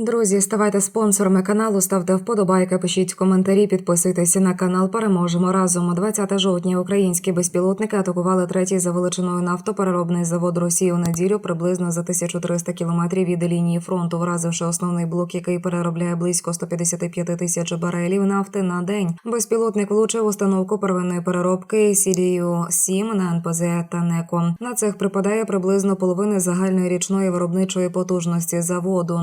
Друзі, ставайте спонсорами каналу, ставте вподобайки, пишіть коментарі, підписуйтеся на канал. Переможемо разом. 20 жовтня українські безпілотники атакували третій за величиною нафтопереробний завод Росії у неділю приблизно за 1300 кілометрів від лінії фронту, вразивши основний блок, який переробляє близько 155 тисяч барелів нафти на день. Безпілотник влучив установку первинної переробки Сірію 7 на НПЗ та НЕКО. На цех припадає приблизно половини загальної річної виробничої потужності заводу.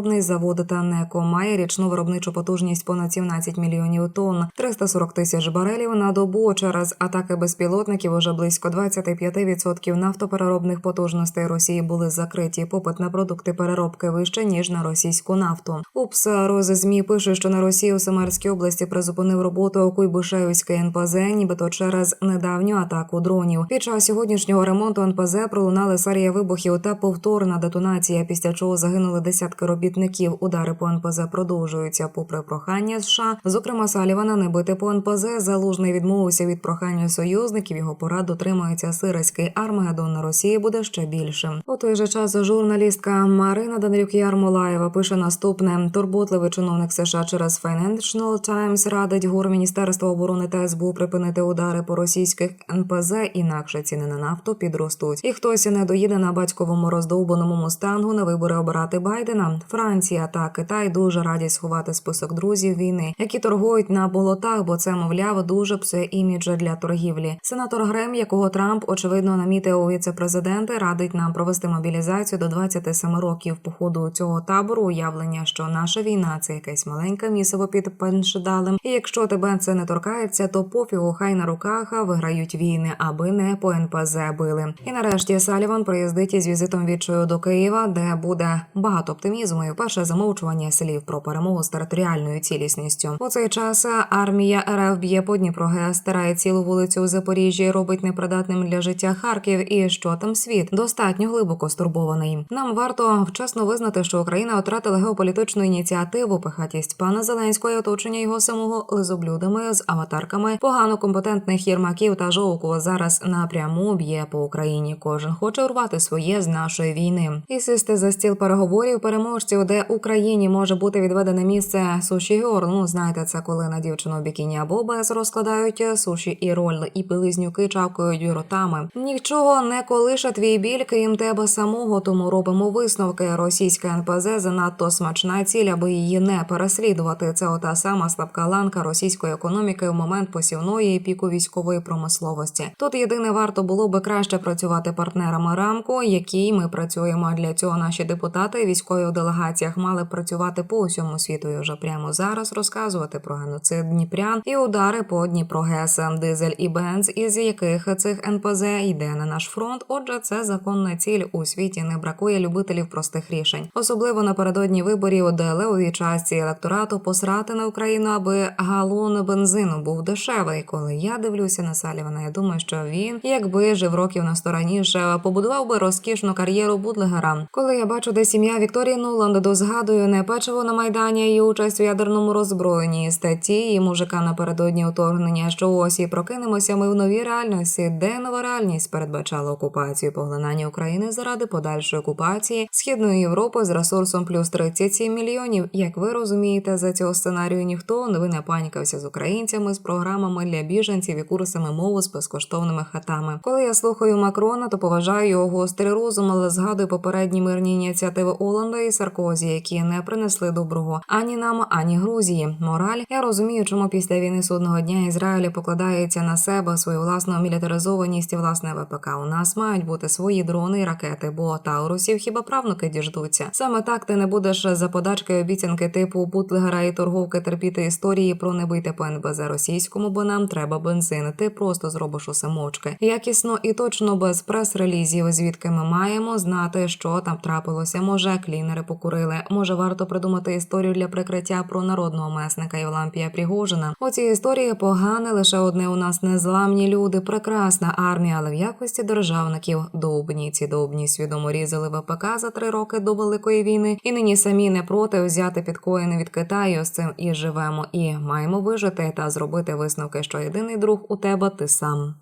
Нафтопереробний завод та НЕКО має річну виробничу потужність понад 17 мільйонів тонн, 340 тисяч барелів на добу. Через атаки безпілотників уже близько 25% нафтопереробних потужностей Росії були закриті. Попит на продукти переробки вище ніж на російську нафту. УПС роз ЗМІ пише, що на Росії у Самарській області призупинив роботу Куйбишевський НПЗ, нібито через недавню атаку дронів. Під час сьогоднішнього ремонту НПЗ пролунали серія вибухів та повторна детонація, після чого загинули десятки робітників. Удари по НПЗ продовжуються попри прохання США. Зокрема, Салівана не бити по НПЗ. Залужний відмовився від прохання союзників. Його порад дотримується сирський Армагеддон на Росії буде ще більшим. У той же час журналістка Марина Данилюк Ярмолаєва пише наступне: турботливий чиновник США через Financial Times радить гур Міністерства оборони та СБУ припинити удари по російських НПЗ, інакше ціни на нафту підростуть. І хтось не доїде на батьковому роздовбаному мустангу на вибори обирати Байдена. Франція та Китай дуже раді сховати список друзів війни, які торгують на болотах, бо це мовляв дуже псує імідж для торгівлі. Сенатор Грем, якого Трамп очевидно намітив у віце-президенти, радить нам провести мобілізацію до 27 років. По ходу цього табору уявлення, що наша війна це якесь маленьке місиво під пеншедалем. І якщо тебе це не торкається, то пофігу хай на руках виграють війни, аби не по НПЗ били. І нарешті Саліван приїздить із візитом відчою до Києва, де буде багато оптимізму перше замовчування слів про перемогу з територіальною цілісністю. У цей час армія РФ б'є по Дніпроге, стирає цілу вулицю у Запоріжжі, робить непридатним для життя Харків. І що там світ достатньо глибоко стурбований. Нам варто вчасно визнати, що Україна втратила геополітичну ініціативу, пихатість пана Зеленського і оточення його самого лизоблюдами з аватарками погано компетентних єрмаків та жовку зараз напряму б'є по Україні. Кожен хоче урвати своє з нашої війни і сісти за стіл переговорів переможців, де Україні може бути відведене місце суші гор. Ну знаєте, це коли на дівчину в бікіні або без розкладають суші і роль, і близнюки чавкають ротами. Нічого не колише твій біль, крім тебе самого. Тому робимо висновки. Російська НПЗ занадто смачна ціль, аби її не переслідувати. Це ота сама слабка ланка російської економіки в момент посівної і піку військової промисловості. Тут єдине варто було би краще працювати партнерами рамку, якій ми працюємо. Для цього наші депутати військові у делегаціях мали працювати по усьому світу і вже прямо зараз розказувати про геноцид Дніпрян і удари по Дніпрогес, дизель і бенз, із яких цих НПЗ йде на наш фронт. Отже, це законна ціль у світі. Не бракує любителів простих рішень, особливо напередодні виборів, де левовій часті електорату посрати на Україну, аби галон бензину був дешевий. Коли я дивлюся на Салівана, я думаю, що він, якби жив років на сто раніше, побудував би розкішну кар'єру будлегера. Коли я бачу, де сім'я Вікторії Нуланд, то згадую не печиво на майдані і участь у ядерному роззброєнні статті і мужика напередодні вторгнення, що ось і прокинемося ми в новій реальності, де нова реальність передбачала окупацію поглинання України заради подальшої окупації східної Європи з ресурсом плюс 37 мільйонів. Як ви розумієте, за цього сценарію ніхто не не панікався з українцями з програмами для біженців і курсами мови з безкоштовними хатами. Коли я слухаю Макрона, то поважаю його гострий розум, але згадую попередні мирні ініціативи Оланда і Саркозі, які не принесли доброго ані нам, ані Грузії. Мораль я розумію, чому після війни судного дня Ізраїль покладається на себе свою власну мілітаризованість і власне ВПК. У нас мають бути свої дрони і ракети, бо таурусів хіба правнуки діждуться. Саме так ти не будеш за подачки обіцянки типу бутлегера і торговки терпіти історії про не бити по НБЗ російському, бо нам треба бензин. Ти просто зробиш усе мовчки. Якісно і точно без прес-релізів, звідки ми маємо знати, що там трапилося. Може, клінери покурили. Може, варто придумати історію для прикриття про народного месника Євлампія Пригожина. У цій історії погане лише одне у нас незламні люди, прекрасна армія, але в якості державників довбні ці довбні свідомо різали ВПК за три роки до великої війни, і нині самі не проти взяти підкоїни від Китаю. З цим і живемо, і маємо вижити та зробити висновки, що єдиний друг у тебе ти сам.